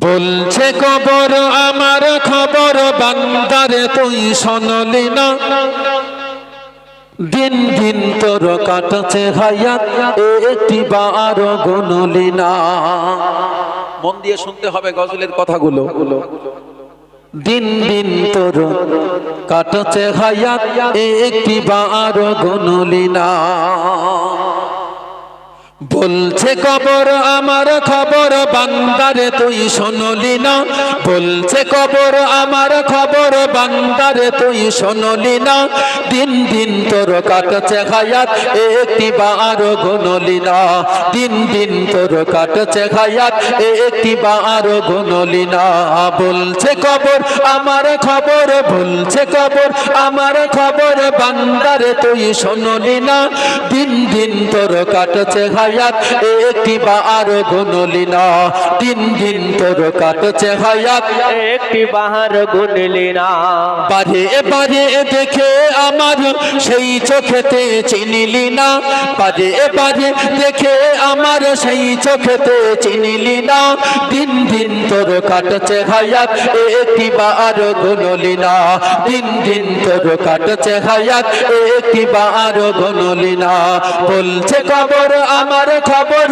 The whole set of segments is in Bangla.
বলছে কবর আমার খবর বান্দারে তুই শোনলি না। দিন দিন তোর কাটছে হায়াত একটি বার গুনলি না। মন দিয়ে শুনতে হবে গজলের কথাগুলো। দিন দিন তোর কাটছে হায়াত একটি বার গুনলি না। বলছে কবর আমার খবর, বান্দারে তুই শোনলি না। বলছে কবর আমার খবর, বান্দারে তুই শোনলি না। দিন দিন তোর কাটছে হায়াত, একটি বার গুনলি না। দিন দিন তোর কাটছে হায়াত, একটি বার গুনলি না। বলছে কবর আমার খবর, বলছে কবর আমার খবর, বান্দারে তুই শোনলি না। দিন দিন তোর কাটছে হায়াত একটি বার গুনলি না। দিন দিন তোর কাটছে হায়াত একটি বাহার গুনলি না। বারে বারে দেখে আমার সেই চোখেতে চিনিলি না। বারে বারে দেখে আমার সেই চোখেতে চিনিলি না। দিন দিন তোর কাটছে হায়াত একটি বার গুনলি না। দিন দিন তোর কাটছে হায়াত একটি বার গুনলি না। বলছে খবর আমার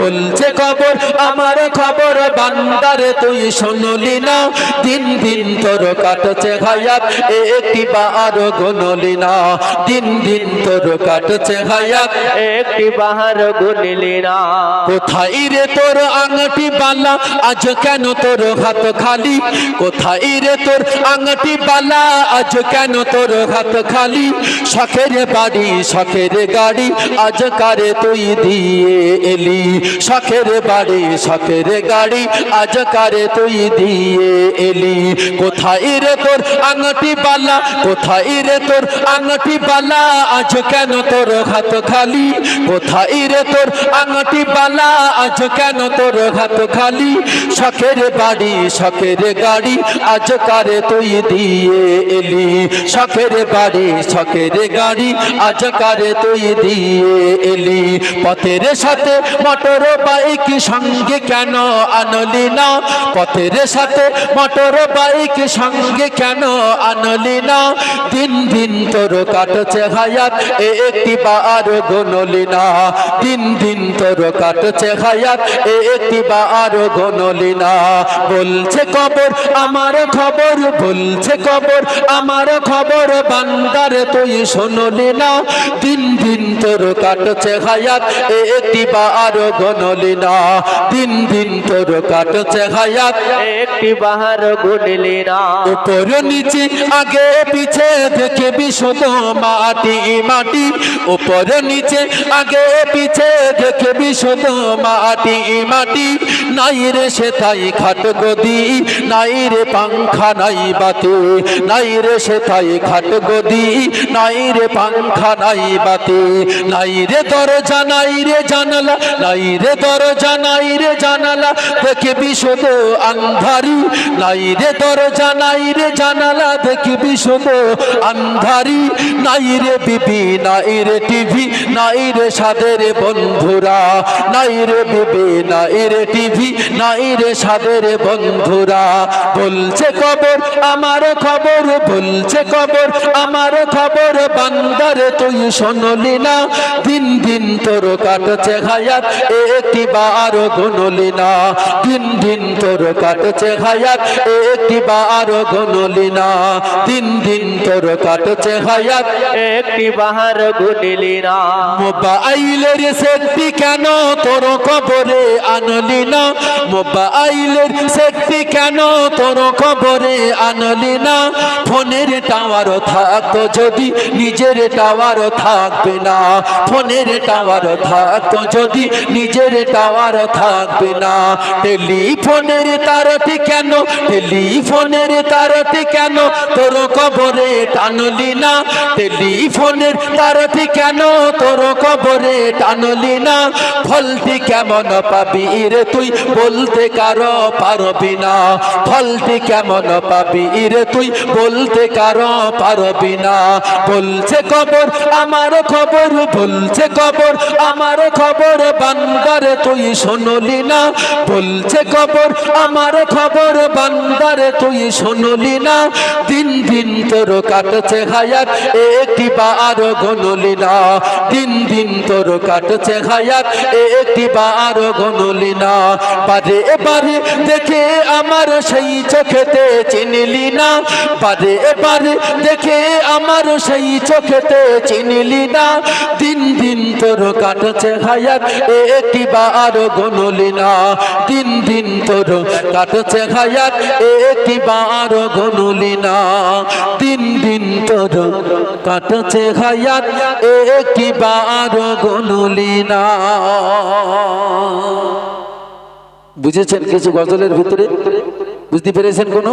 বলছে খবর আমার খবর বান্দারে তুই শুনলি না। দিন দিন তোর কাটছে হায়াত একটি বার গুনলি না। দিন দিন তোর কাটছে হায়াত একটি বাহার গুনলি না। কোথায় রে তোর আংটি বালা, আজ কেন তোর হাত খালি? কোথায় রে তোর আংটি বালা, আজ কেন তোর হাত খালি? শখের বাড়ি, শখের গাড়ি, আজ কারে তুই দিয়ে এলি? শখের বাড়ি, শখের গাড়ি, আজ কারে তুই দিয়ে এলি? কোথায় রে তোর আংটি বালা? কোথায় রে তোর আংটি বালা? আজ কেন তোর হাত খালি? কোথায় রে তোর আংটি বালা? আজ কেন তোর হাত খালি? শখের বাড়ি, শখের গাড়ি, আজ কারে তুই দিয়ে এলি? শখের বাড়ি, শখের গাড়ি, আজ কারে তুই দিয়ে এলি? পথের সাথে মোটর বাইক সঙ্গে কেন আনলি না? পথের সাথে মোটর বাইক সঙ্গে কেন আনলি না? দিন দিন তোর কাটছে হায়াত, এ একটি বার গুনলি না। দিন দিন তোর কাটছে হায়াত, এ একটি বার গুনলি না। বলছে কবর, আমার খবর বলছে কবর, আমার খবর বান্দার তুই শুনলি না। দিন দিন তোর কাটছে হায়াত একটি বার গুনলি না। দিন দিন তোর কাটছে হায়াত একটি বাহার গুনলি না। উপর নিচে আগে পিছে দেখে বিশদ মাটি মাটি। উপর নিচে আগে পিছে দেখে বিশদ মাটি মাটি। নাই রে সে তাই খাট গদি নাই রে পাংখা নাই বাতি। নাই রে সে তাই খাট গদি নাই রে পাংখা নাই বাতি। নাই রে দরজা নাই রে জানালা নাই রে দরজা নাই রে জানালা দেখে বিশদ আন্ধারি নাই রে দরজা নাই রে জানালা দেখি বিশদ আন্ধারি নাই রে বিবি নাই রে টিভি নাই রে সাদের বন্ধুরা নাই রে বিবি নাই রে টিভি নাই রে সাদের বন্ধুরা বলছে কবর আমার খবর বলছে কবর আমার খবর বান্দারে তুই শোনলি না দিন দিন তোর কাটছে হায়াত একটি বার গুনলি না। দিন দিন তোর কাটছে হায়াত একটি বার গুনলি না। দিন দিন তোর কাটছে হায়াত একটি বাহার গুনলি না। মোবাইলের সেটটি কেন তোর কবরে আনলি না? মোবাইলের সেটটি কেন তোর কবরে আনলি না? ফোনের টাওয়ার থাকতো যদি, নিজের টাওয়ার থাকবে না। ফোনের টাওয়ার থাকতো, যদি নিজের টাওয়ার থাকবে না। টেলিফোনের তারটি কেন? টেলিফোনের তারটি কেন? তোর কবরে টানলি না। টেলিফোনের তারটি কেন? তোর কবরে টানলি না। ফলটি কেমন পাবি রে তুই? বলতে কারও পারবি না। ফলটি কেমন পাবি রে তুই? বলতে কারও পারবি না। বলছে কবর, আমার খবর বলছে কবর, আমার খবর বান্দারে, তুই শুনলি না? বলছে খবর আমার খবর বান্দারে, তুই শুনলি না? দিন দিন তোর কাটছে হায়াত একটি বার গনলি না। দিন দিন তোর কাটছে হায়াত একটি বার গনলি না। বারে বারে দেখে আমার সেই চোখেতে চিনলি না। বারে বারে দেখে আমার সেই চোখেতে চিনলি না। দিন দিন তোর কাটছে হায়াত একটি বার গনলি না। দিন দিন তোর কাটছে হায়াত একটি বার গনলি না। দিন দিন তোর কাটছে হায়াত একটি বার গনলি না। বুঝেছেন কিছু গজলের ভিতরে? বুঝতে পেরেছেন কোনো?